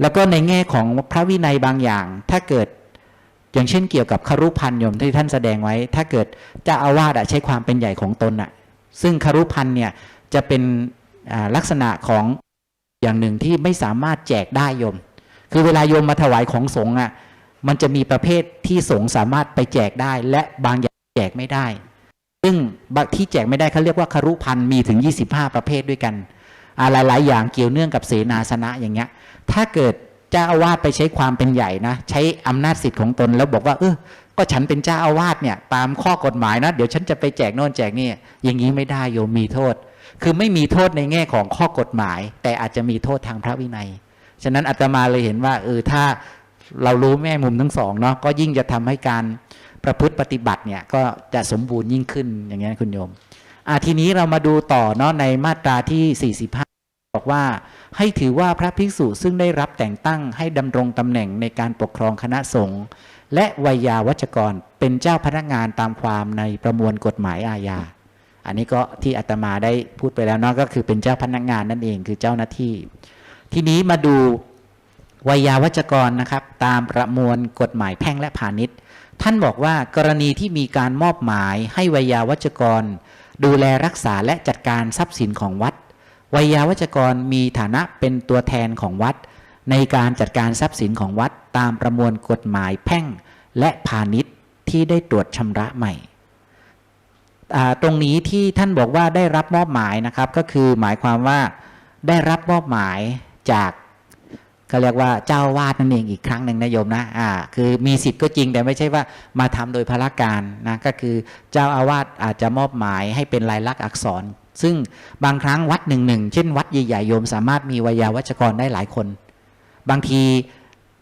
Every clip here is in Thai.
แล้วก็ในแง่ของพระวินัยบางอย่าง ถ้าเกิดอย่างเช่นเกี่ยวกับคารุพันยมที่ท่านแสดงไว้ ถ้าเกิดเจ้าอาวาสใช้ความเป็นใหญ่ของตนอะซึ่งคารุพันเนี่ยจะเป็นลักษณะของอย่างหนึ่งที่ไม่สามารถแจกได้โยม คือเวลาโยมมาถวายของสงฆ์อะมันจะมีประเภทที่สงฆ์สามารถไปแจกได้ และบางอย่างแจกไม่ได้ ซึ่งที่แจกไม่ได้เขาเรียกว่าคารุพันมีถึง 25 ประเภทด้วยกันอ่าหลายๆ อย่างเกี่ยวเนื่องกับเสนาสนะอย่างเงี้ย ถ้าเกิดเจ้าอาวาสไปใช้ความเป็นใหญ่นะ ใช้อำนาจสิทธิ์ของตนแล้วบอกว่า เออก็ฉันเป็นเจ้าอาวาสเนี่ย ตามข้อกฎหมายนะ เดี๋ยวฉันจะไปแจกโน่นแจกนี่อย่างนี้ไม่ได้โยมมีโทษ คือไม่มีโทษในแง่ของข้อกฎหมาย แต่อาจจะมีโทษทางพระวินัย ฉะนั้นอาตมาเลยเห็นว่าเออถ้าเรารู้แม่มุมทั้งสองเนาะก็ยิ่งจะทำให้การประพฤติปฏิบัติเนี่ยก็จะสมบูรณ์ยิ่งขึ้นอย่างนี้คุณโยมอะทีนี้เรามาดูต่อเนาะในมาตราที่ 45 บอกว่าให้ถือว่าพระภิกษุซึ่งได้รับแต่งตั้งให้ดำรงตำแหน่งในการปกครองคณะสงฆ์และวัยยาวัจกรเป็นเจ้าพนักงานตามความในประมวลกฎหมายอาญา อันนี้ก็ที่อาตมาได้พูดไปแล้วเนาะก็คือเป็นเจ้าพนักงานนั่นเองคือเจ้าหน้าที่ ทีนี้มาดูวัยยาวัจกรนะครับ ตามประมวลกฎหมายแพ่งและพาณิชย์ ท่านบอกว่ากรณีที่มีการมอบหมายให้วัยยาวัจกร ดูแลรักษาและจัดการทรัพย์สินของวัด วัยยาวัจกรมีฐานะเป็นตัวแทนของวัด ในการจัดการทรัพย์สินของวัดตามประมวลกฎหมายแพ่งและพาณิชย์ที่ได้ตรวจชำระใหม่ ตรงนี้ที่ท่านบอกว่าได้รับมอบหมายนะครับก็คือหมายความว่าได้รับมอบหมายจากเขาเรียกว่าเจ้าวาดนั่นเองอีกครั้งหนึ่งนะโยมนะอ่าคือมีสิทธิ์ก็จริงแต่ไม่ใช่ว่ามาทำโดยพละการนะก็คือเจ้าอาวาสอาจจะมอบหมายให้เป็นลายลักษณ์อักษร ซึ่งบางครั้งวัดหนึ่งหนึ่งเช่นวัดใหญ่ๆโยม สามารถมีวิยาวัจกรได้หลายคน บางที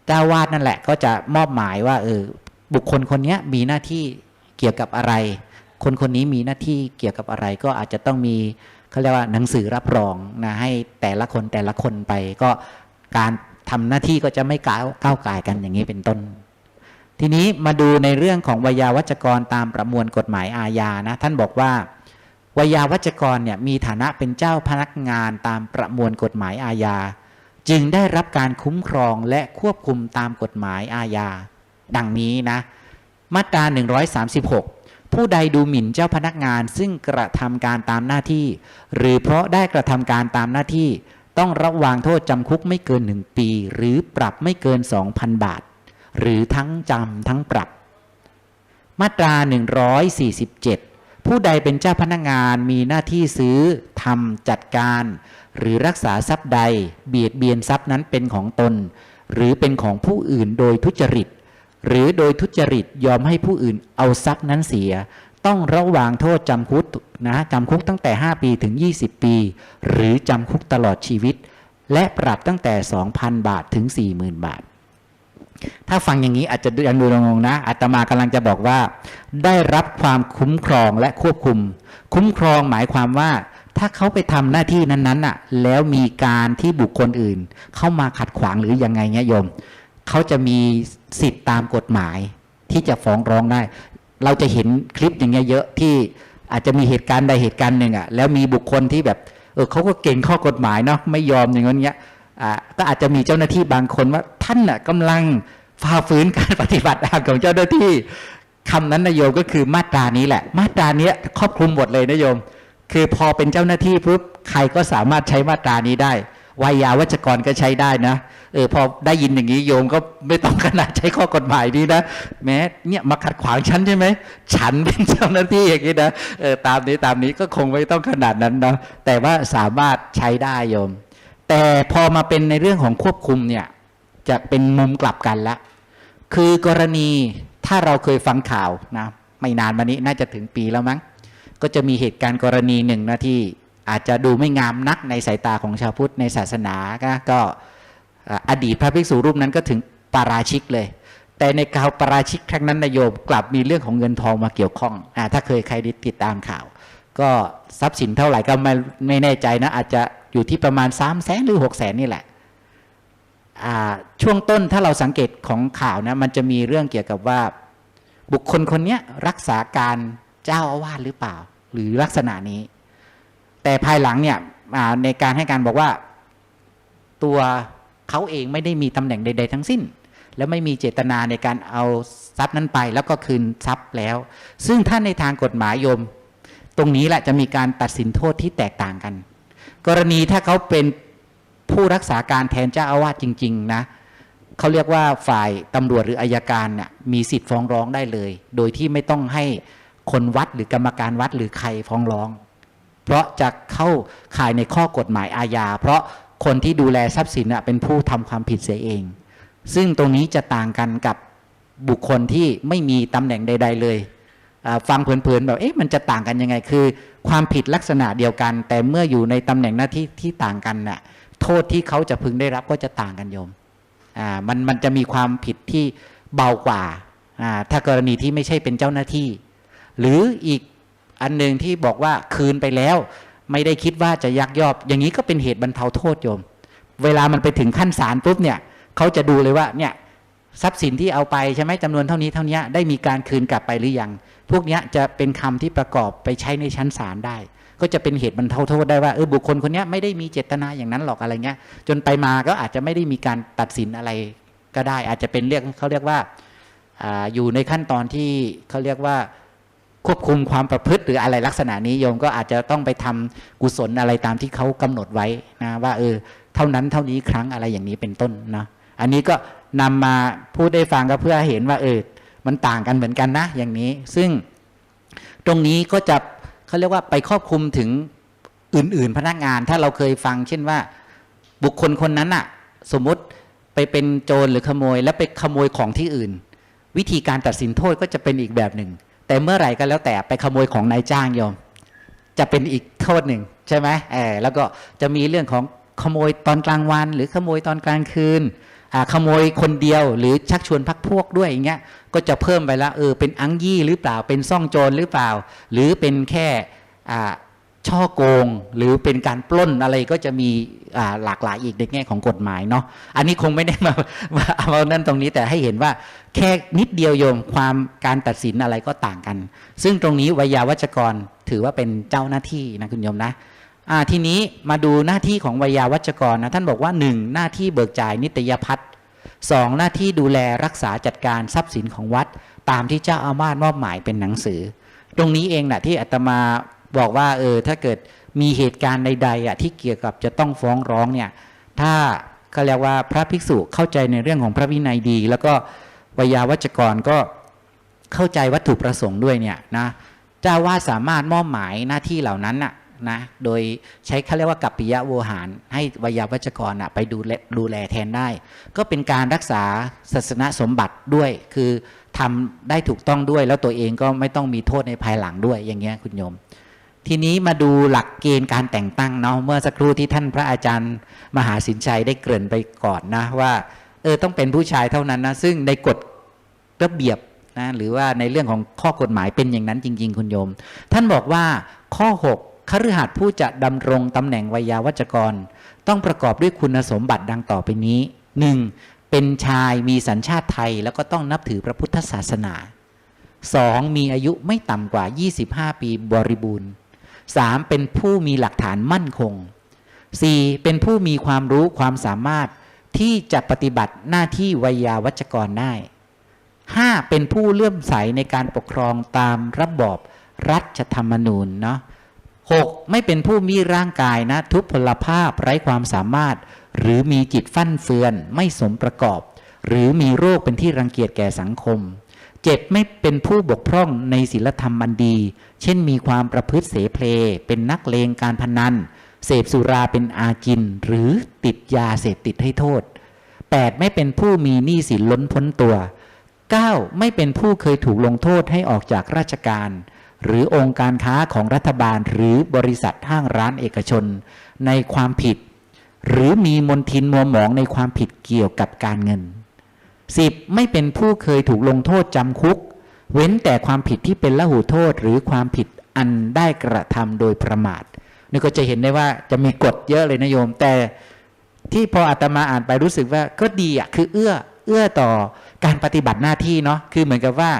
เจ้าวาดนั่นแหละ ก็จะมอบหมายว่าเออบุคคลคนนี้มีหน้าที่เกี่ยวกับอะไร คนคนนี้มีหน้าที่เกี่ยวกับอะไร ก็อาจจะต้องมีเขาเรียกว่าหนังสือรับรองนะให้แต่ละคนแต่ละคนไป ก็การทำหน้าที่ก็จะไม่ก้าวก้าวไก่ายกันอย่างนี้เป็นต้น ทีนี้มาดูในเรื่องของวิยาวัจกรตามประมวลกฎหมายอาญานะท่านบอกว่า วิยาวัจกรเนี่ยมีฐานะเป็นเจ้าพนักงานตามประมวลกฎหมายอาญา จึงได้รับการคุ้มครองและควบคุมตามกฎหมายอาญา ดังนี้นะ มาตรา 136 ผู้ใดดูหมิ่นเจ้าพนักงานซึ่งกระทำการตามหน้าที่ หรือเพราะได้กระทำการตามหน้าที่ ต้องระวางโทษจำคุกไม่เกิน 1 ปี หรือปรับไม่เกิน 2,000 บาท หรือทั้งจำทั้งปรับ มาตรา 147 ผู้ใดเป็นเจ้าพนักงานมีหน้าที่ซื้อทำจัดการ หรือรักษาทรัพย์ใด เบียดเบียนทรัพย์นั้นเป็นของตน หรือเป็นของผู้อื่นโดยทุจริต หรือโดยทุจริตยอมให้ผู้อื่นเอาทรัพย์นั้นเสีย ต้องระวางโทษจำคุกนะจำคุกตั้งแต่ 5 ปีถึง 20 ปี หรือจำคุกตลอดชีวิต และปรับตั้งแต่ 2,000 บาทถึง 40,000 บาท ถ้าฟังอย่างนี้อาจจะยังดูงงๆนะอาตมากำลังจะบอกว่า ได้รับความคุ้มครองและควบคุม คุ้มครองหมายความว่า ถ้าเขาไปทำหน้าที่นั้นๆน่ะ แล้วมีการที่บุคคลอื่น เข้ามาขัดขวางหรือยังไงเนี่ยโยมเขาจะมีสิทธิ์ตามกฎหมาย ที่จะฟ้องร้องได้ เราจะเห็นคลิปอย่างเงี้ยเยอะที่อาจจะมีเหตุการณ์ใดเหตุการณ์หนึ่งอะแล้วมีบุคคลที่แบบเออเขาก็เก่งข้อกฎหมายเนาะไม่ยอมอย่างเงี้ยอ่าก็อาจจะมีเจ้าหน้าที่บางคนว่า ท่านน่ะกำลังฝ่าฝืนการปฏิบัติการของเจ้าหน้าที่คำนั้นนายโยมก็คือมาตรานี้แหละ มาตรานี้ครอบคลุมหมดเลยนะโยม คือพอเป็นเจ้าหน้าที่ปุ๊บใครก็สามารถใช้มาตรานี้ได้วายาวัจกรก็ใช้ได้นะเออพอได้ยินอย่างนี้โยมก็ไม่ต้องขนาดใช้ข้อกฎหมายนี้นะแม้เนี่ยมาขัดขวางฉันใช่ไหมฉันเป็นเจ้าหน้าที่อย่างนี้นะเออตามนี้ตามนี้ก็คงไม่ต้องขนาดนั้นนะแต่ว่าสามารถใช้ได้โยม แต่พอมาเป็นในเรื่องของควบคุมเนี่ย จะเป็นมุมกลับกันละคือกรณีถ้าเราเคยฟังข่าวนะไม่นานมานี้น่าจะถึงปีแล้วมั้ง ก็จะมีเหตุการณ์กรณีหนึ่งนะที่อาจจะดูไม่งามนักในสายตาของชาวพุทธในศาสนาก็ก็อดีตพระภิกษุรูปนั้นก็ถึงปาราชิกเลย แต่ในข่าวปาราชิกครั้งนั้นนายโยมกลับมีเรื่องของเงินทองมาเกี่ยวข้องอ่าถ้าเคยใครติดตามข่าว ก็ทรัพย์สินเท่าไหร่ก็ไม่ไม่แน่ใจนะอาจจะอยู่ที่ประมาณ3ามแสนหรือ6กแสนนี่แหละ ช่วงต้นถ้าเราสังเกตของข่าวนะมันจะมีเรื่องเกี่ยวกับว่า บุคคลคนนี้รักษาการเจ้าอาวาสหรือเปล่า หรือลักษณะนี้ แต่ภายหลังเนี่ยในการให้การบอกว่า ตัวเขาเองไม่ได้มีตำแหน่งใด ๆ ทั้งสิ้น แล้วไม่มีเจตนาในการเอาทรัพย์นั้นไป แล้วก็คืนทรัพย์แล้ว ซึ่งถ้าในทางกฎหมายโยม ตรงนี้แหละจะมีการตัดสินโทษที่แตกต่างกัน กรณีถ้าเขาเป็น ผู้รักษาการแทนเจ้าอาวาสจริง ๆ นะเขาเรียกว่าฝ่ายตำรวจหรืออายการเนี่ยมีสิทธิ์ฟ้องร้องได้เลย โดยที่ไม่ต้องให้คนวัดหรือกรรมการวัดหรือใครฟ้องร้อง เพราะจะเข้าข่ายในข้อกฎหมายอาญาเพราะคนที่ดูแลทรัพย์สินเป็นผู้ทำความผิดเสียเอง ซึ่งตรงนี้จะต่างกันกับบุคคลที่ไม่มีตำแหน่งใด ๆ เลย ฟังเพลินๆแบบเอ๊ะมันจะต่างกันยังไงคือ ความผิดลักษณะเดียวกัน แต่เมื่ออยู่ในตำแหน่งหน้าที่ที่ต่างกันน่ะ โทษที่เขาจะพึงได้รับก็จะต่างกันโยมอ่ามันมันจะมีความผิดที่เบากว่าอ่าถ้ากรณีที่ไม่ใช่เป็นเจ้าหน้าที่ หรืออีกอันหนึ่งที่บอกว่าคืนไปแล้ว ไม่ได้คิดว่าจะยักยอบ อย่างนี้ก็เป็นเหตุบรรเทาโทษโยม เวลามันไปถึงขั้นศาลปุ๊บเนี่ยเขาจะดูเลยว่าเนี่ยทรัพย์สินที่เอาไปใช่ไหมจำนวนเท่านี้เท่านี้ได้มีการคืนกลับไปหรือยัง พวกนี้จะเป็นคำที่ประกอบไปใช้ในชั้นศาลได้ ก็จะเป็นเหตุบรรเทาโทษได้ว่าเออบุคคลคนนี้ไม่ได้มีเจตนาอย่างนั้นหรอกอะไรเงี้ย จนไปมาก็อาจจะไม่ได้มีการตัดสินอะไรก็ได้ อาจจะเป็นเรียกเขาเรียกว่าออยู่ในขั้นตอนที่เขาเรียกว่าควบคุมความประพฤติหรืออะไรลักษณะนี้โยมก็อาจจะต้องไปทำกุศลอะไรตามที่เขากำหนดไว้นะว่าเออเท่านั้นเท่านี้ครั้งอะไรอย่างนี้เป็นต้นนะอันนี้ก็นำมาพูดได้ฟังก็เพื่อเห็นว่าเออมันต่างกันเหมือนกันนะอย่างนี้ ซึ่งตรงนี้ก็จะ เขาเรียกว่าไปครอบคลุมถึงอื่น ๆ พนักงานถ้าเราเคยฟัง เช่นว่า บุคคลคนนั้นอะสมมติไปเป็นโจรหรือขโมย แล้วไปขโมยของที่อื่น วิธีการตัดสินโทษก็จะเป็นอีกแบบหนึ่ง แต่เมื่อไหร่ก็แล้วแต่ไปขโมยของนายจ้างโยม จะเป็นอีกโทษหนึ่งใช่ไหมเออแล้วก็จะมีเรื่องของขโมยตอนกลางวัน หรือขโมยตอนกลางคืน ขโมยคนเดียวหรือชักชวนพักพวกด้วยอย่างเงี้ยก็จะเพิ่มไปละเออเป็นอังยี่หรือเปล่าเป็นซ่องโจรหรือเปล่า หรือเป็นแค่ช่อโกง หรือเป็นการปล้นอะไรก็จะมีหลากหลายอีกในแง่ของกฎหมายเนาะอันนี้คงไม่ได้มาเอานั่นตรงนี้แต่ให้เห็นว่าแค่นิดเดียวโยมความการตัดสินอะไรก็ต่างกัน ซึ่งตรงนี้วิยาวัจกรถือว่าเป็นเจ้าหน้าที่นะคุณโยมนะ ทีนี้มาดูหน้าที่ของวิยาวัจกรนะท่านบอกว่า 1. หน้าที่เบิกจ่ายนิตยพัฒน์สองหน้าที่ดูแลรักษาจัดการทรัพย์สินของวัด ตามที่เจ้าอาวาสมอบหมายเป็นหนังสือ ตรงนี้เองนะที่อาตมาบอกว่าเออถ้าเกิดมีเหตุการณ์ใดๆอะที่เกี่ยวกับจะต้องฟ้องร้องเนี่ยถ้าเขาเรียกว่าพระภิกษุเข้าใจในเรื่องของพระวินัยดี แล้วก็วิยาวัจกรก็เข้าใจวัตถุประสงค์ด้วยเนี่ยนะเจ้าว่าสามารถมอบหมายหน้าที่เหล่านั้นน่ะ นะโดยใช้เขาเรียกว่ากัปปิยะโวหาร ให้วิยาวัจกรน่ะไปดูแลดูแลแทนได้ ก็เป็นการรักษาศาสนสมบัติด้วย คือทำได้ถูกต้องด้วย แล้วตัวเองก็ไม่ต้องมีโทษในภายหลังด้วยอย่างเงี้ยคุณโยม ทีนี้มาดูหลักเกณฑ์การแต่งตั้งเนาะเมื่อสักครู่ที่ท่านพระอาจารย์มหาสินชัยได้เกริ่นไปก่อนนะว่าเออต้องเป็นผู้ชายเท่านั้นนะซึ่งในกฎระเบียบนะหรือว่าในเรื่องของข้อกฎหมายเป็นอย่างนั้นจริง ๆ คุณโยม ท่านบอกว่าข้อ 6 คฤหัสถ์ผู้จะดำรงตำแหน่งวิยาวัจกร ต้องประกอบด้วยคุณสมบัติดังต่อไปนี้ 1. เป็นชายมีสัญชาติไทยแล้วก็ต้องนับถือพระพุทธศาสนา 2. มีอายุไม่ต่ำกว่า 25 ปีบริบูรณ์ 3. เป็นผู้มีหลักฐานมั่นคง 4. เป็นผู้มีความรู้ความสามารถที่จะปฏิบัติหน้าที่วิยาวัจกรได้ 5. เป็นผู้เลื่อมใสในการปกครองตามระบอบรัฐธรรมนูญเนาะ 6. ไม่เป็นผู้มีร่างกายนะทุพพลภาพไร้ความสามารถ หรือมีจิตฟั่นเฟือน ไม่สมประกอบ หรือมีโรคเป็นที่รังเกียจแก่สังคมเจ็ดไม่เป็นผู้บกพร่องในศีลธรรมอันดี เช่นมีความประพฤติเสเพล เป็นนักเลงการพนัน เสพสุราเป็นอาจิน หรือติดยาเสพติดให้โทษ 8. ไม่เป็นผู้มีหนี้สินล้นพ้นตัว 9. ไม่เป็นผู้เคยถูกลงโทษให้ออกจากราชการ หรือองค์การค้าของรัฐบาลหรือบริษัทห้างร้านเอกชน ในความผิด หรือมีมนทินมัวหมองในความผิดเกี่ยวกับการเงิน 10. ไม่เป็นผู้เคยถูกลงโทษจำคุก เว้นแต่ความผิดที่เป็นละหูโทษหรือความผิดอันได้กระทำโดยประมาทนี่ก็จะเห็นได้ว่าจะมีกฎเยอะเลยนะโยม แต่ที่พออาตมาอ่านไปรู้สึกว่าก็ดีอะคือเอื้อเอื้อต่อการปฏิบัติหน้าที่เนาะคือเหมือนกับว่า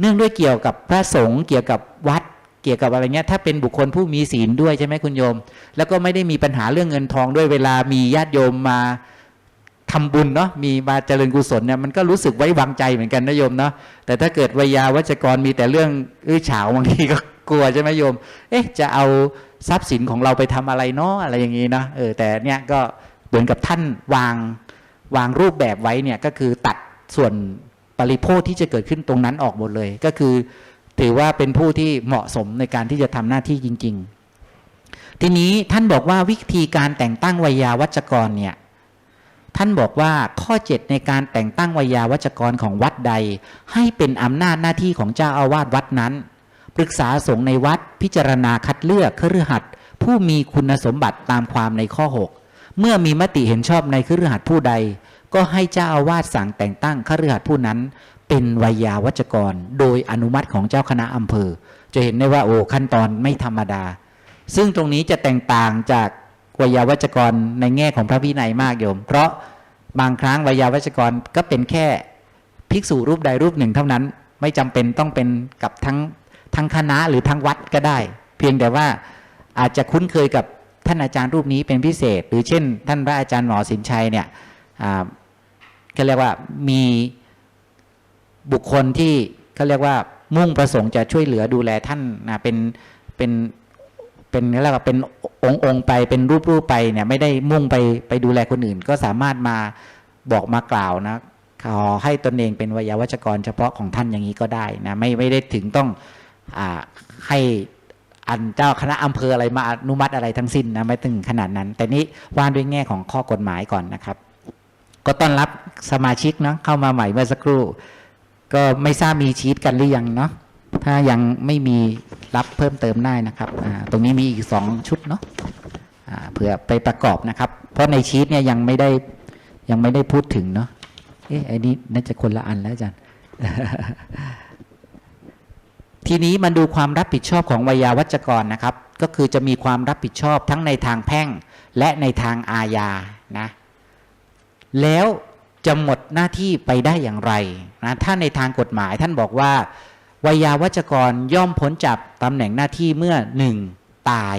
เนื่องด้วยเกี่ยวกับพระสงฆ์เกี่ยวกับวัด เกี่ยวกับอะไรเงี้ยถ้าเป็นบุคคลผู้มีศีลด้วยใช่ไหมคุณโยม แล้วก็ไม่ได้มีปัญหาเรื่องเงินทองด้วยเวลามีญาติโยมมาทำบุญเนาะมีมาเจริญกุศลเนี่ยมันก็รู้สึกไว้วางใจเหมือนกันนะโยมเนาะแต่ถ้าเกิดวิยาวัจกรมีแต่เรื่องอื้อฉาวบางทีก็กลัวใช่ไหมโยม เอ๊ะจะเอาทรัพย์สินของเราไปทำอะไรเนาะอะไรอย่างนี้นะเออแต่เนี่ยก็เหมือนกับท่านวางวางรูปแบบไว้เนี่ยก็คือตัดส่วน ปริโภคที่จะเกิดขึ้นตรงนั้นออกหมดเลย ก็คือ ถือว่าเป็นผู้ที่เหมาะสมในการที่จะทำหน้าที่จริง ๆ ทีนี้ท่านบอกว่าวิธีการแต่งตั้งวิยาวัจกรเนี่ยท่านบอกว่าข้อ 7 ในการแต่งตั้งวิยาวัจกรของวัดใด ให้เป็นอำนาจหน้าที่ของเจ้าอาวาสวัดนั้น ปรึกษาสงฆ์ในวัดพิจารณาคัดเลือกคฤหัสถ์ผู้มีคุณสมบัติตามความในข้อ 6 เมื่อมีมติเห็นชอบในคฤหัสถ์ผู้ใด ก็ให้เจ้าอาวาสสั่งแต่งตั้งคฤหัสผู้นั้น เป็นวยาวัจกร โดยอนุมัติของเจ้าคณะอำเภอ จะเห็นได้ว่าโอ้ขั้นตอนไม่ธรรมดา ซึ่งตรงนี้จะแตกต่างจากวยาวัจกรในแง่ของพระวินัยมากโยม เพราะบางครั้งวยาวัจกรก็เป็นแค่ภิกษุรูปใดรูปหนึ่งเท่านั้น ไม่จำเป็นต้องเป็นกับทั้งทั้งคณะหรือทั้งวัดก็ได้ เพียงแต่ว่าอาจจะคุ้นเคยกับท่านอาจารย์รูปนี้เป็นพิเศษ หรือเช่น ท่านพระอาจารย์หมอสินชัยเนี่ย อ่าก็เรียกว่ามีบุคคลที่เขาเรียกว่ามุ่งประสงค์จะช่วยเหลือดูแลท่านนะเป็นเป็นเป็นเรียกว่าเป็นองค์องค์ไปเป็นรูปรูปไปเนี่ยไม่ได้มุ่งไปไปดูแลคนอื่น ก็สามารถมาบอกมากล่าวนะขอให้ตนเองเป็นวิยาวัจกรเฉพาะของท่านอย่างนี้ก็ได้นะไม่ไม่ได้ถึงต้องอให้อันเจ้าคณะอำเภออะไรมาอนุมัติอะไรทั้งสิ้นนะไม่ถึงขนาดนั้น แต่นี้ว่าด้วยแง่ของข้อกฎหมายก่อนนะครับ ก็ต้อนรับสมาชิกเนาะเข้ามาใหม่เมื่อสักครู่ ก็ไม่ทราบมีชีตกันหรือยังเนาะถ้ายังไม่มีรับเพิ่มเติมได้นะครับตรงนี้มีอีกสองชุดเนาะเผื่อไปประกอบนะครับ เพราะในชีตเนี่ยยังไม่ได้ยังไม่ได้พูดถึงเนาะเอ๊ะไอ้นี่น่าจะคนละอันแล้วอาจารย์ทีนี้มาดูความรับผิดชอบของวิยาวัจกรนะครับ ก็คือจะมีความรับผิดชอบทั้งในทางแพ่งและในทางอาญานะ แล้วจะหมดหน้าที่ไปได้อย่างไรนะถ้าในทางกฎหมายท่านบอกว่าวิยาวัจกรย่อมพ้นจากตำแหน่งหน้าที่เมื่อ 1. ตาย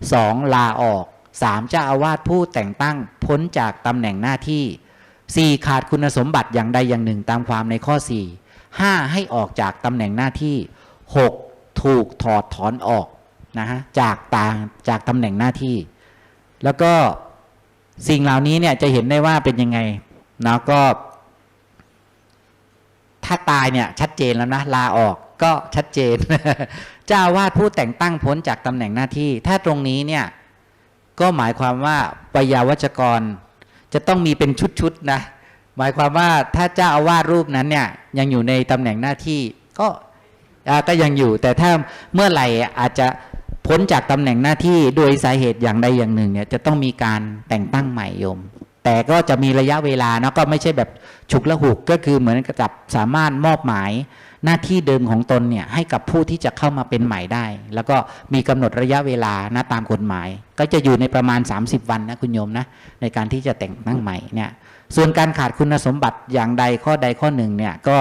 2. ลาออก 3. เจ้าอาวาสผู้แต่งตั้งพ้นจากตำแหน่งหน้าที่ 4. ขาดคุณสมบัติอย่างใดอย่างหนึ่งตามความในข้อ 4 5. ให้ออกจากตำแหน่งหน้าที่ 6. ถูกถอดถอนออกนะฮะจากตางจากตำแหน่งหน้าที่ แล้วก็ สิ่งเหล่านี้เนี่ยจะเห็นได้ว่าเป็นยังไงนะก็ ถ้าตายเนี่ยชัดเจนแล้วนะลาออกก็ชัดเจน เจ้าวาดผู้แต่งตั้งพ้นจากตำแหน่งหน้าที่ ถ้าตรงนี้เนี่ยก็หมายความว่าปยาวัจกร จะต้องมีเป็นชุดๆนะหมายความว่าถ้าเจ้าอาวาสรูปนั้นเนี่ยยังอยู่ในตำแหน่งหน้าที่ก็ก็ยังอยู่แต่ถ้าเมื่อไหร่อาจจะ พ้นจากตำแหน่งหน้าที่โดยสาเหตุอย่างใดอย่างหนึ่งเนี่ยจะต้องมีการแต่งตั้งใหม่โยม แต่ก็จะมีระยะเวลาเนาะก็ไม่ใช่แบบฉุกละหุกก็คือเหมือนกับสามารถมอบหมายหน้าที่เดิมของตนเนี่ยให้กับผู้ที่จะเข้ามาเป็นใหม่ได้ แล้วก็มีกำหนดระยะเวลานะตามกฎหมาย ก็จะอยู่ในประมาณ 30 วันนะคุณโยมนะในการที่จะแต่งตั้งใหม่เนี่ยส่วนการขาดคุณสมบัติอย่างใดข้อใดข้อหนึ่งเนี่ยก็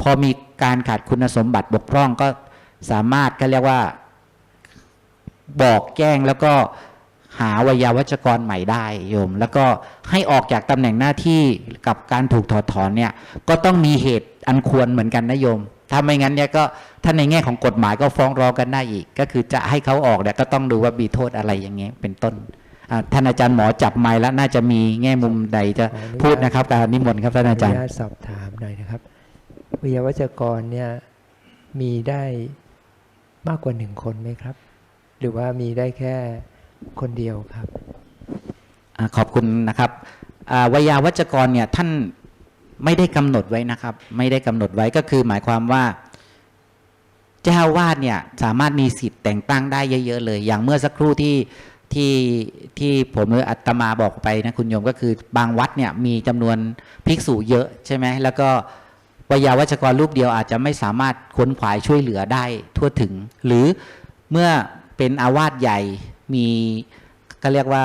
พอมีการขาดคุณสมบัติบกพร่องก็สามารถก็เรียกว่า บอกแจ้งแล้วก็หาวิยาวัจกรใหม่ได้โยม แล้วก็ให้ออกจากตำแหน่งหน้าที่กับการถูกถอดถอนเนี่ยก็ต้องมีเหตุอันควรเหมือนกันนะโยม ถ้าไม่งั้นเนี่ยก็ถ้าในแง่ของกฎหมายก็ฟ้องร้องกันได้อีก ก็คือจะให้เขาออกเนี่ยก็ต้องดูว่ามีโทษอะไรอย่างเงี้ยเป็นต้นอ่าท่านอาจารย์หมอจับไม้แล้วน่าจะมีแง่มุมใดจะพูดนะครับ การนิมนต์ครับท่านอาจารย์ขนุญตสอบถามหน่อยนะครับวิทยาวัจกรเนี่ยมีได้มากกว่าหนึ่งคนไหมครับ หรือว่ามีได้แค่คนเดียวครับอขอบคุณนะครับวิยาวัจกรเนี่ยท่านไม่ได้กำหนดไว้นะครับ ไม่ได้กำหนดไว้ก็คือหมายความว่า เจ้าวาดเนี่ยสามารถมีสิทธิ์แต่งตั้งได้เยอะๆเลย อย่างเมื่อสักครู่ที่ที่ที่ผมหรืออัตมาบอกไปนะคุณโยมก็คือบางวัดเนี่ยมีจำนวนภิกษุเยอะใช่ไหมแล้วก็วิยาวัจกรรูปเดียวอาจจะไม่สามารถค้นขวายช่วยเหลือได้ทั่วถึง หรือเมื่อ เป็นอาวาสใหญ่มีก็เรียกว่า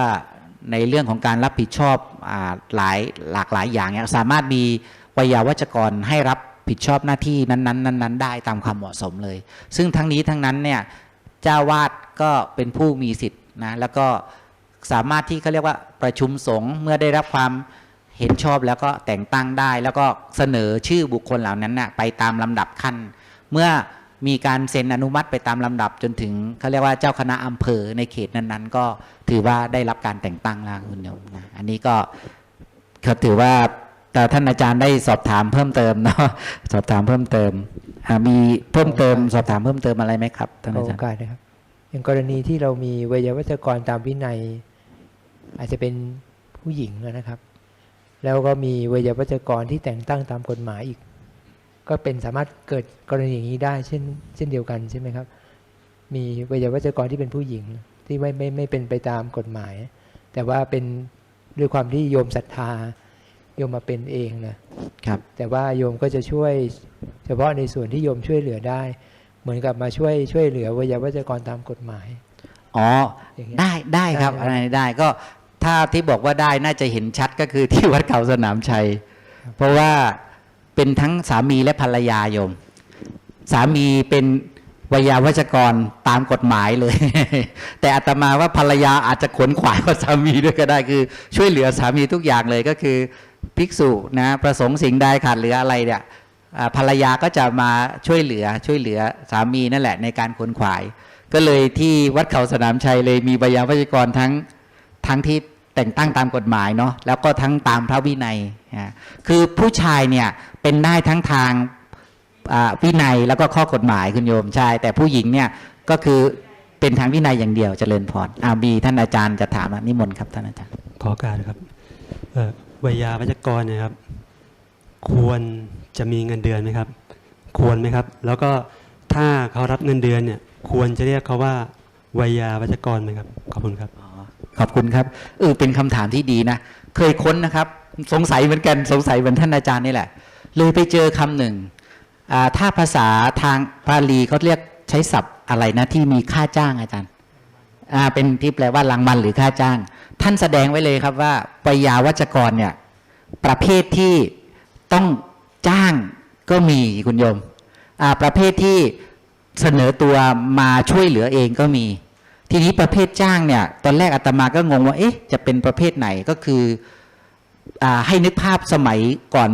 ในเรื่องของการรับผิดชอบอหลายหลากหลายอย่างเนี่ยสามารถมีวิยาวัจกรให้รับผิดชอบหน้าที่นั้นๆนั้นๆได้ตามความเหมาะสมเลย ซึ่งทั้งนี้ทั้งนั้นเนี่ยเจ้าวาดก็เป็นผู้มีสิทธิ์นะแล้วก็สามารถที่เขาเรียกว่าประชุมสงฆ์เมื่อได้รับความเห็นชอบแล้วก็แต่งตั้งได้ แล้วก็เสนอชื่อบุคคลเหล่านั้นน่ะไปตามลำดับขั้น เมื่อ มีการเซ็นอนุมัติไปตามลำดับจนถึงเขาเรียกว่าเจ้าคณะอำเภอในเขตนั้นๆ ก็ถือว่าได้รับการแต่งตั้งแล้วคุณโยมนะอันนี้ก็เขาถือว่าแต่ท่านอาจารย์ได้สอบถามเพิ่มเติมเนาะสอบถามเพิ่มเติมมีเพิ่มเติม สอบถามเพิ่มเติมอะไรไหมครับท่านอาจารย์กาสนะครับอย่างกรณีที่เรามีวิยาวัจกรตามวินัย อาจจะเป็นผู้หญิงนะครับ แล้วก็มีวิยาวัจกรที่แต่งตั้งตามกฎหมายอีก ก็เป็นสามารถเกิดกรณีอย่างนี้ได้ เช่น เช่นเดียวกันใช่ไหมครับ มีวิยาวัจกรที่เป็นผู้หญิงที่ไม่ไม่ไม่เป็นไปตามกฎหมาย แต่ว่าเป็นด้วยความที่โยมศรัทธาโยมมาเป็นเองนะครับ แต่ว่าโยมก็จะช่วย เฉพาะในส่วนที่โยมช่วยเหลือได้ เหมือนกับมาช่วยช่วยเหลือวิยาวัจกรตามกฎหมายอ๋ออย่างเงี้ยได้ได้ครับได้อะไรได้ก็ถ้าที่บอกว่าได้น่าจะเห็นชัดก็คือที่วัดเขาสนามชัย เพราะว่า เป็นทั้งสามีและภรรยาโยม สามีเป็นวยาวัจกรตามกฎหมายเลย แต่อาตมาว่าภรรยาอาจจะขนขวายว่าสามีด้วยก็ได้คือ ช่วยเหลือสามีทุกอย่างเลยก็คือภิกษุนะประสงค์สิ่งใดขาดเหลืออะไรเนี่ยภรรยาก็จะมาช่วยเหลือช่วยเหลือสามีนั่นแหละ ในการขนขวาย ก็เลยที่วัดเขาสนามชัยเลยมีวยาวัจกรทั้งทั้งที่ แต่งตั้งตามกฎหมายเนาะแล้วก็ทั้งตามพระวินัยนะคือผู้ชายเนี่ยเป็นได้ทั้งทางวินัยแล้วก็ข้อกฎหมายคุณโยมใช่แต่ผู้หญิงเนี่ยก็คือเป็นทางวินัยอย่างเดียวเจริญพรอามีท่านอาจารย์จะถามนะนิมนต์ครับท่านอาจารย์ขอการครับวัยาวัจกรเนยครับ ควรจะมีเงินเดือนไหมครับ ควรไหมครับ แล้วก็ถ้าเขารับเงินเดือนเนี่ย ควรจะเรียกเขาว่าวัยาวัจกรไหมครับขอบคุณครับ ขอบคุณครับเออเป็นคำถามที่ดีนะ เคยค้นนะครับ สงสัยเหมือนกันสงสัยเหมือนท่านอาจารย์นี่แหละ เลยไปเจอคำหนึ่งถ้าภาษาทางบาลีเขาเรียกใช้ศัพท์อะไรนะที่มีค่าจ้างอาจารย์เป็นที่แปลว่ารางวัลหรือค่าจ้าง ท่านแสดงไว้เลยครับว่าปยาวัจกรเนี่ยประเภทที่ต้องจ้างก็มีคุณโยมประเภทที่เสนอตัวมาช่วยเหลือเองก็มี ทีนี้ประเภทจ้างเนี่ย ตอนแรกอาตมาก็งงว่า เอ๊ะ จะเป็นประเภทไหนก็คืออให้นึกภาพสมัยก่อน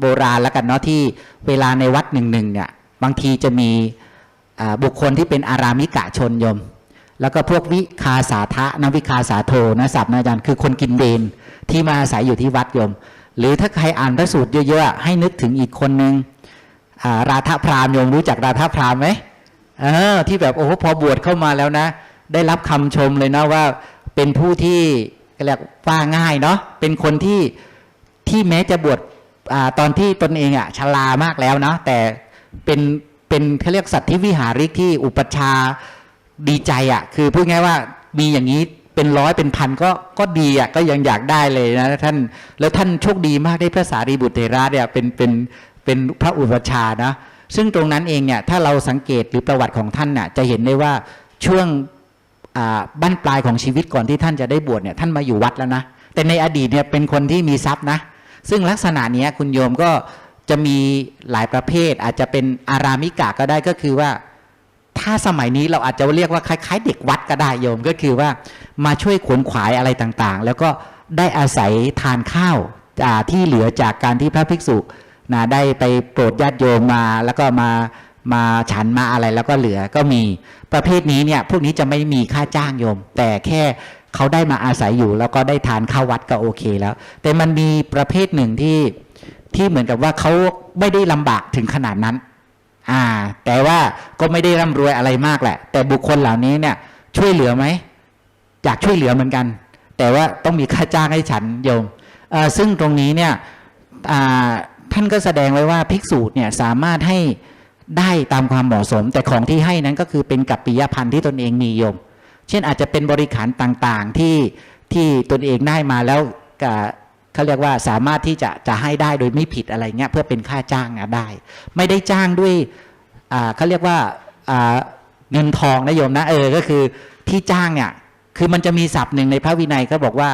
โบราณแล้วกันเนาะที่เวลาในวัดหนึ่งหนึ่งเนี่ย บางทีจะมีบุคคลที่เป็นอารามิกะชนยม แล้วก็พวกวิคาสาทะนะวิคาสาโทนะศัพท์นะอาจารย์คือคนกินเดนที่มาอาศัยอยู่ที่วัดโยม หรือถ้าใครอ่านพระสูตรเยอะๆให้นึกถึงอีกคนนึงอ่าราธพรามโยมรู้จักราธพรามไหมเออที่แบบโอ้โหพอบวชเข้ามาแล้วนะ ได้รับคำชมเลยนะว่าเป็นผู้ที่เรียกว่าง่ายเนาะเป็นคนที่ที่แม้จะบวชอาตอนที่ตนเองอะชรามากแล้วเนาะแต่เป็นเป็นเขาเรียกสัตว์ที่วิหาริกที่อุปชาดีใจอะคือพูดง่ายว่ามีอย่างนี้เป็นร้อยเป็นพันก็ก็ดีอะก็ยังอยากได้เลยนะท่านแล้วท่านโชคดีมากได้พระสารีบุตรเถระเนี่ยเป็นเป็นเป็นพระอุปชานะซึ่งตรงนั้นเองเนี่ยถ้าเราสังเกตหรือประวัติของท่านน่ะจะเห็นได้ว่าช่วง บั้นปลายของชีวิตก่อนที่ท่านจะได้บวชเนี่ยท่านมาอยู่วัดแล้วนะ แต่ในอดีตเนี่ยเป็นคนที่มีทรัพย์นะ ซึ่งลักษณะเนี้ยคุณโยมก็จะมีหลายประเภท อาจจะเป็นอารามิกะก็ได้ก็คือว่า ถ้าสมัยนี้เราอาจจะเรียกว่าคล้าย ๆ เด็กวัดก็ได้โยมก็คือว่ามาช่วยขวนขวายอะไรต่างๆ แล้วก็ได้อาศัยทานข้าวาที่เหลือจากการที่พระภิกษุนะได้ไปโปรดญาติโยมมาแล้วก็มามาฉันมาอะไรแล้วก็เหลือก็มี ประเภทนี้เนี่ยพวกนี้จะไม่มีค่าจ้างโยม แต่แค่เขาได้มาอาศัยอยู่ แล้วก็ได้ทานข้าววัดก็โอเคแล้ว แต่มันมีประเภทหนึ่งที่ที่เหมือนกับว่าเขาไม่ได้ลำบากถึงขนาดนั้น อ่า แต่ว่าก็ไม่ได้ร่ำรวยอะไรมากแหละ แต่บุคคลเหล่านี้เนี่ยช่วยเหลือไหมอยากช่วยเหลือเหมือนกัน แต่ว่าต้องมีค่าจ้างให้ฉันโยมเออซึ่งตรงนี้เนี่ยอ่าท่านก็แสดงไว้ว่าภิกษุเนี่ยสามารถให้ ได้ตามความเหมาะสม แต่ของที่ให้นั้นก็คือเป็นกัปปิยพันธ์ที่ตนเองมีโยม เช่นอาจจะเป็นบริขารต่างๆที่ที่ตนเองได้มาแล้วกเขาเรียกว่าสามารถที่จะจะให้ได้โดยไม่ผิดอะไรเงี้ยเพื่อเป็นค่าจ้างได้ ไม่ได้จ้างด้วยเขาเรียกว่าอ่าเงินทองนะโยมนะเออก็คือที่จ้างเนี่ยคือมันจะมีศัพท์หนึ่งในพระวินัยก็บอกว่า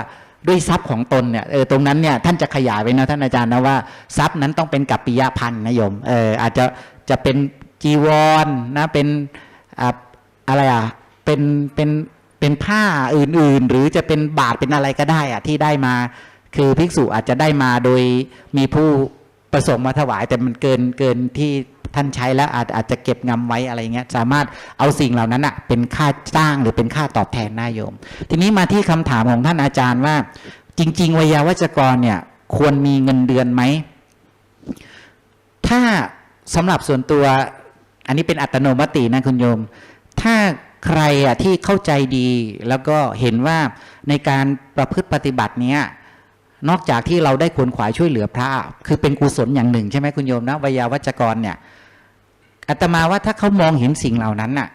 ด้วยทรัพย์ของตนเนี่ยเออตรงนั้นเนี่ยท่านจะขยายไว้นะท่านอาจารย์นะว่าทรัพย์นั้นต้องเป็นกัปปิยพันธ์นะโยมเอออาจจะ จะเป็นจีวรนะเป็นอ่าอะไรอะเป็นเป็นเป็นผ้าอื่นๆ หรือจะเป็นบาทเป็นอะไรก็ได้อะที่ได้มา คือภิกษุอาจจะได้มาโดยมีผู้ประสงค์มาถวาย แต่มันเกินเกินที่ท่านใช้แล้วอาจอาจจะเก็บงำไว้อะไรเงี้ยสามารถเอาสิ่งเหล่านั้นอะเป็นค่าจ้างหรือเป็นค่าตอบแทนนายโยม ทีนี้มาที่คำถามของท่านอาจารย์ว่า จริง ๆวิยาวัจกรเนี่ย ควรมีเงินเดือนไหมถ้า สำหรับส่วนตัว อันนี้เป็นอัตโนมัตินะคุณโยม ถ้าใครอะที่เข้าใจดีแล้วก็เห็นว่าในการประพฤติปฏิบัติเนี้ยนอกจากที่เราได้ขวนขวายช่วยเหลือพระ คือเป็นกุศลอย่างหนึ่งใช่ไหมคุณโยมนะวิยาวัจกรเนี่ยอาตมาว่าถ้าเขามองเห็นสิ่งเหล่านั้นน่ะ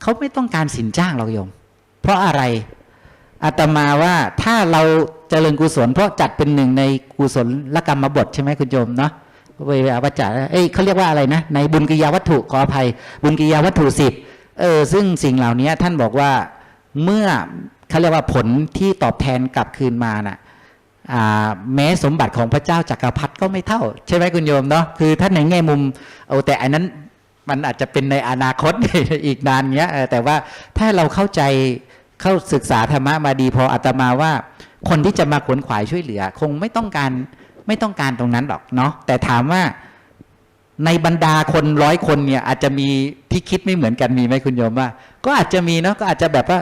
เขาไม่ต้องการสินจ้างเราโยม เพราะอะไรอาตมาว่าถ้าเราเจริญกุศลเพราะจัดเป็นหนึ่งในกุศลละกรรมบทใช่ไหมคุณโยมเนาะ เวลาวัจจะเอ้ยเขาเรียกว่าอะไรนะ ในบุญกิยาวัตถุขออภัย บุญกิยาวัตถุสิบเออซึ่งสิ่งเหล่านี้ท่านบอกว่าเมื่อเขาเรียกว่าผลที่ตอบแทนกลับคืนมาน่ะอ่าแม้สมบัติของพระเจ้าจักรพรรดิก็ไม่เท่า ใช่ไหมคุณโยมเนาะคือท่านในแง่มุมเอาแต่อันนั้นมันอาจจะเป็นในอนาคตอีกนานเนี้ยแต่ว่าถ้าเราเข้าใจเข้าศึกษาธรรมะมาดีพออาตมาว่า คนที่จะมาขวนขวายช่วยเหลือ คงไม่ต้องการ ไม่ต้องการตรงนั้นหรอกเนาะแต่ถามว่าในบรรดาคนร้อยคนเนี่ย อาจจะมีที่คิดไม่เหมือนกันมีไหมคุณโยมว่า ก็อาจจะมีเนาะก็อาจจะแบบว่า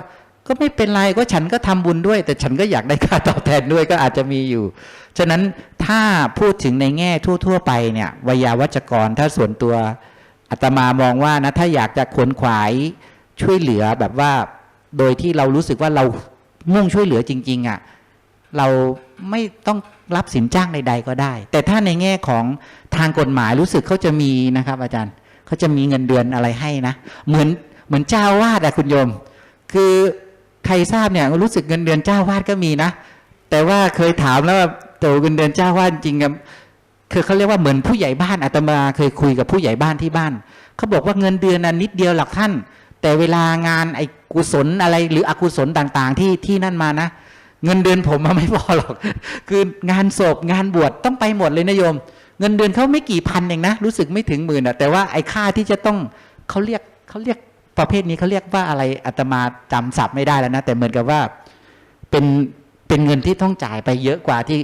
ก็ไม่เป็นไรก็ฉันก็ทำบุญด้วย แต่ฉันก็อยากได้ค่าตอบแทนด้วยก็อาจจะมีอยู่ ฉะนั้นถ้าพูดถึงในแง่ทั่ว ๆ ไปเนี่ยวิยาวัจกรถ้าส่วนตัวอาตมามองว่านะถ้าอยากจะขวนขวายช่วยเหลือแบบว่า โดยที่เรารู้สึกว่าเรามุ่งช่วยเหลือจริง ๆอะเราไม่ต้อง รับสินจ้างใด ๆ ก็ได้ แต่ถ้าในแง่ของทางกฎหมายรู้สึกเขาจะมีนะครับ อาจารย์เขาจะมีเงินเดือนอะไรให้นะ เหมือนเหมือนเจ้าวาดอะคุณโยม คือใครทราบเนี่ยรู้สึกเงินเดือนเจ้าวาดก็มีนะ แต่ว่าเคยถามแล้วว่าตัวเงินเดือนเจ้าวาดจริงๆอะคือเขาเรียกว่าเหมือนผู้ใหญ่บ้านอาตมาเคยคุยกับผู้ใหญ่บ้านที่บ้านเขาบอกว่าเงินเดือนน่ะนิดเดียวหลักท่าน แต่เวลางานไอ้กุศลอะไรหรืออกุศลต่างๆ ที่ที่นั่นมานะ เงินเดือนผมมันไม่พอหรอก คืองานศพงานบวชต้องไปหมดเลยนะโยม เงินเดือนเขาไม่กี่พันเองนะ รู้สึกไม่ถึงหมื่นอะแต่ว่าไอ้ค่าที่จะต้องเขาเรียกเขาเรียกประเภทนี้เขาเรียกว่าอะไรอาตมาจำศัพท์ไม่ได้แล้วนะ แต่เหมือนกับว่าเป็นเป็นเงินที่ต้องจ่ายไปเยอะกว่าที่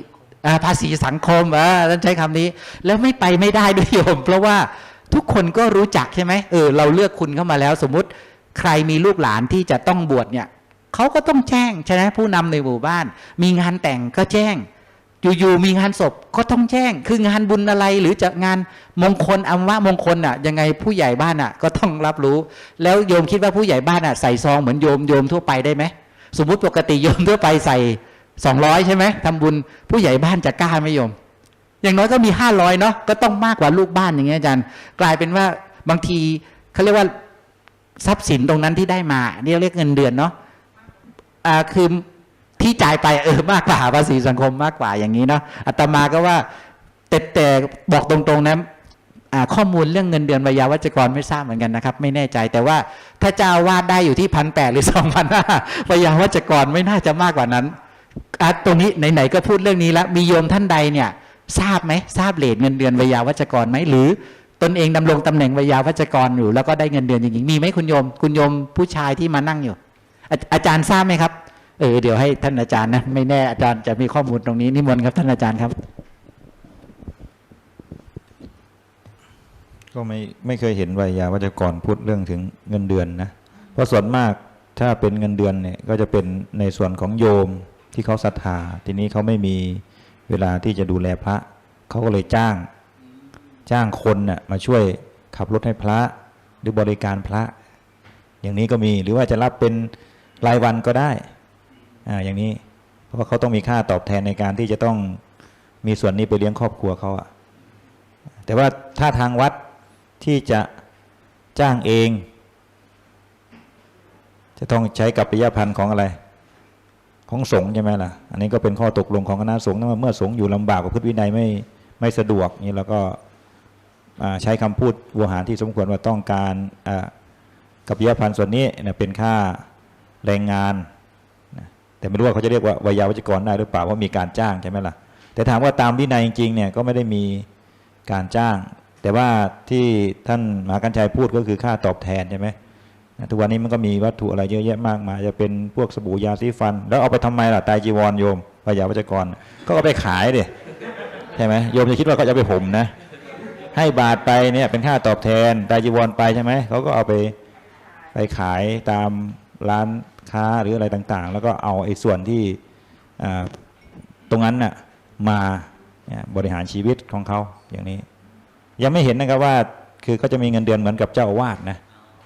ภาษีสังคมอ่าท่านใช้คำนี้ แล้วไม่ไปไม่ได้ด้วยโยม เพราะว่าทุกคนก็รู้จักใช่ไหมเออเราเลือกคุณเข้ามาแล้ว สมมุติใครมีลูกหลานที่จะต้องบวชเนี่ย เขาก็ต้องแจ้งใช่ไหมผู้นำในหมู่บ้าน มีงานแต่งก็แจ้ง อยู่ๆมีงานศพก็ต้องแจ้ง คืองานบุญอะไรหรือจะงานมงคลอัมวะมงคลอะ ยังไงผู้ใหญ่บ้านอะ ก็ต้องรับรู้ แล้วโยมคิดว่าผู้ใหญ่บ้านอะใส่ซองเหมือนโยมโยมทั่วไปได้ไหมสมมุติปกติโยมทั่วไปใส่สองร้อยใช่ไหมทำบุญผู้ใหญ่บ้านจะกล้าไหมโยม อย่างน้อยก็มีห้าร้อยเนาะก็ต้องมากกว่าลูกบ้านอย่างเงี้ยอาจารย์กลายเป็นว่าบางทีเขาเรียกว่าทรัพย์สินตรงนั้นที่ได้มาเรียกเรียกเงินเดือนเนาะ คือที่จ่ายไปเออมากกว่าภาษีสังคมมากกว่าอย่างนี้เนาะอาตมาก็ว่าแต่แต่บอกตรงๆนะอ่าข้อมูลเรื่องเงินเดือนวิยาวัจกรไม่ทราบเหมือนกันนะครับ ไม่แน่ใจแต่ว่าถ้าเจ้าวาดได้อยู่ที่พันแปดหรือสองพันห้าวิยาวัจกรไม่น่าจะมากกว่านั้นอะตรงนี้ไหนๆก็พูดเรื่องนี้แล้วมีโยมท่านใดเนี่ย ทราบไหมทราบเลทเงินเดือนวิยาวัจกรไหมหรือ ตนเองดำรงตำแหน่งวิยาวัจกรอยู่ แล้วก็ได้เงินเดือนจริงๆมีไหมคุณโยม คุณโยมผู้ชายที่มานั่งอยู่ อาอาจารย์ทราบไหมครับ เออเดี๋ยวให้ท่านอาจารย์นะไม่แน่อาจารย์จะมีข้อมูลตรงนี้นิมนต์ครับท่านอาจารย์ครับ ก็ไม่ไม่เคยเห็นวิยาวัจกรพูดเรื่องถึงเงินเดือนนะเพราะส่วนมากถ้าเป็นเงินเดือนเนี่ยก็จะเป็นในส่วนของโยมที่เขาศรัทธาทีนี้เขาไม่มีเวลาที่จะดูแลพระเขาก็เลยจ้าง จ้างคนน่ะมาช่วยขับรถให้พระหรือบริการพระ อย่างนี้ก็มีหรือว่าจะรับเป็น รายวันก็ได้อ่าอย่างนี้ เพราะว่าเขาต้องมีค่าตอบแทนในการที่จะต้องมีส่วนนี้ไปเลี้ยงครอบครัวเขาอะแต่ว่าถ้าทางวัดที่จะจ้างเอง จะต้องใช้กับปิยพันธ์ของอะไร ของสงฆ์ใช่ไหมล่ะ อันนี้ก็เป็นข้อตกลงของคณะสงฆ์นะว่าเมื่อสงฆ์อยู่ลำบากกับพฤติวินัยไม่ไม่สะดวกนี่แล้วก็ใช้คำพูดวัวหารที่สมควรว่าต้องการอ่ากับปิยพันธ์ส่วนนี้เป็นค่า แรงงานนะแต่ไม่รู้ว่าเขาจะเรียกว่าวิยาวัจกรได้หรือเปล่าเพรามีการจ้างใช่ไหมล่ะแต่ถามว่าตามวินัยจริงๆเนี่ยก็ไม่ได้มีการจ้าง แต่ว่าที่ท่านมหากัญชัยพูดก็คือค่าตอบแทนใช่ไหมนะทุกวันนี้มันก็มีวัตถุอะไรเยอะแยะมากมายจะเป็นพวกสบู่ยาสีฟัน แล้วเอาไปทำไมล่ะไตรจีวรโยมวิยาวัจกรก็เอาไปขายดิใช่ไหมโยมจะคิดว่าเขาจะไปห่มนะ ให้บาทไปเนี่ยเป็นค่าตอบแทนตายจีวรไปใช่ไหมเขาก็เอาไปไปขายตามร้าน ค้าหรืออะไรต่างๆ แล้วก็เอาไอ้ส่วนที่ตรงนั้นน่ะมาบริหารชีวิตของเขาอย่างนี้ ยังไม่เห็นนะครับว่าคือก็จะมีเงินเดือนเหมือนกับเจ้าอาวาสนะ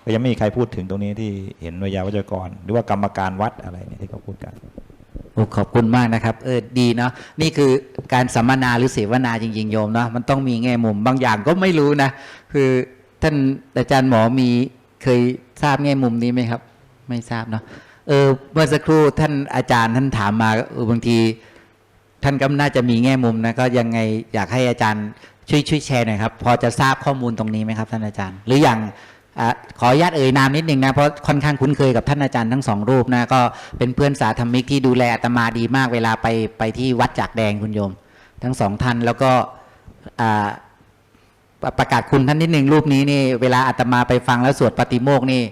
ก็ยังไม่มีใครพูดถึงตรงนี้ที่เห็นวิยาวัจกร หรือว่ากรรมการวัดอะไรเนี่ยที่เขาพูดกันโอ้ขอบคุณมากนะครับ เออดีเนาะนี่คือการสัมมนาหรือเสวนาจริง ๆ โยมเนาะมันต้องมีแง่มุมบางอย่างก็ไม่รู้นะ คือท่านอาจารย์หมอมีเคยทราบแง่มุมนี้ไหมครับ ไม่ทราบเนาะ เออเมื่อสักครู่ท่านอาจารย์ท่านถามมาเออบางที ท่านก็น่าจะมีแง่มุมนะก็ยังไงอยากให้อาจารย์ช่วยช่วยแชร์หน่อยครับ พอจะทราบข้อมูลตรงนี้ไหมครับ ท่านอาจารย์ หรืออย่างอขออนุญาตเอ่ยนามนิดนึงนะเพราะค่อนข้างคุ้นเคยกับท่านอาจารย์ทั้งสองรูปนะก็เป็นเพื่อนสาธรรมิกที่ดูแลอาตมาดีมากเวลาไปไปที่วัดจากแดงคุณโยม ทั้งสองท่านแล้วก็ประกาศคุณท่านนิดนึงรูปนี้นี่เวลาอาตมาไปฟังแล้วสวดปฏิโมกข์นี่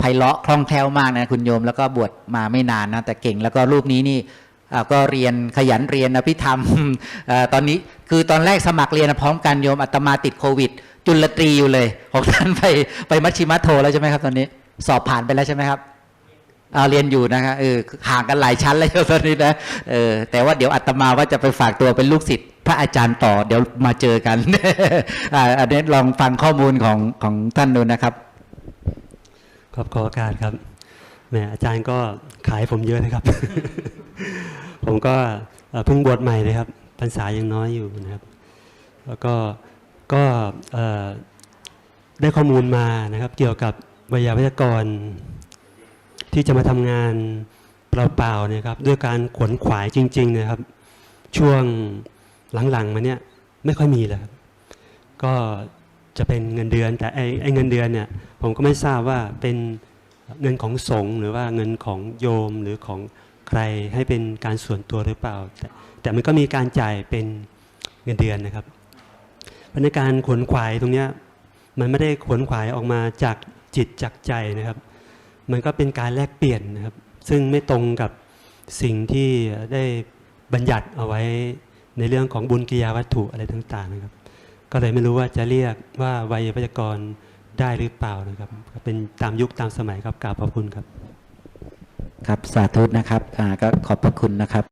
ไพเราะคล่องแคล่วมากนะคุณโยมแล้วก็บวชมาไม่นานนะแต่เก่งแล้วก็รูปนี้นี่ก็เรียนขยันเรียนอภิธรรมตอนนี้คือตอนแรกสมัครเรียนพร้อมกันโยมอาตมาติดโควิด จุลตรีอยู่เลยของท่านไปไปมัชชิมัตโทแล้วใช่ไหมครับตอนนี้ สอบผ่านไปแล้วใช่ไหมครับอ่าเรียนอยู่นะครับเออห่างกันหลายชั้นเลยตอนนี้นะเออแต่ว่าเดี๋ยวอาตมาว่าจะไปฝากตัวเป็นลูกศิษย์พระอาจารย์ต่อเดี๋ยวมาเจอกันอันนี้ลองฟังข้อมูลของของท่านดูนะครับ ครับขอโอกาสครับแหมอาจารย์ก็ขายผมเยอะนะครับ ผมก็เพิ่งบวชใหม่เลยครับพรรษายังน้อยอยู่นะครับ แล้วก็ก็ได้ข้อมูลมานะครับ เกี่ยวกับวิทยาวิทยากร ที่จะมาทำงานเปล่าๆนะครับ ด้วยการขวนขวายจริง ๆ นะครับ ช่วงหลังๆมาเนี่ยไม่ค่อยมีแล้วก็ จะเป็นเงินเดือน แต่ไอ้ไอเงินเดือนเนี่ยผมก็ไม่ทราบว่าเป็นเงินของสงฆ์หรือว่าเงินของโยมหรือของใครให้เป็นการส่วนตัวหรือเปล่า แต่แต่มันก็มีการจ่ายเป็นเงินเดือนนะครับพราะในการขวนขวายตรงเนี้ยมันไม่ได้ขวนขวายออกมาจากจิตจากใจนะครับ มันก็เป็นการแลกเปลี่ยนนะครับ ซึ่งไม่ตรงกับสิ่งที่ได้บัญญัติเอาไว้ในเรื่องของบุญกิยาวัตถุอะไรต่าง ๆ นะครับ ก็เลยไม่รู้ว่าจะเรียกว่าวัยวัจกรได้หรือเปล่านะครับเป็นตามยุคตามสมัยครับกราบขอบคุณครับ ครับสาธุนะครับก็ขอบพระคุณนะครับ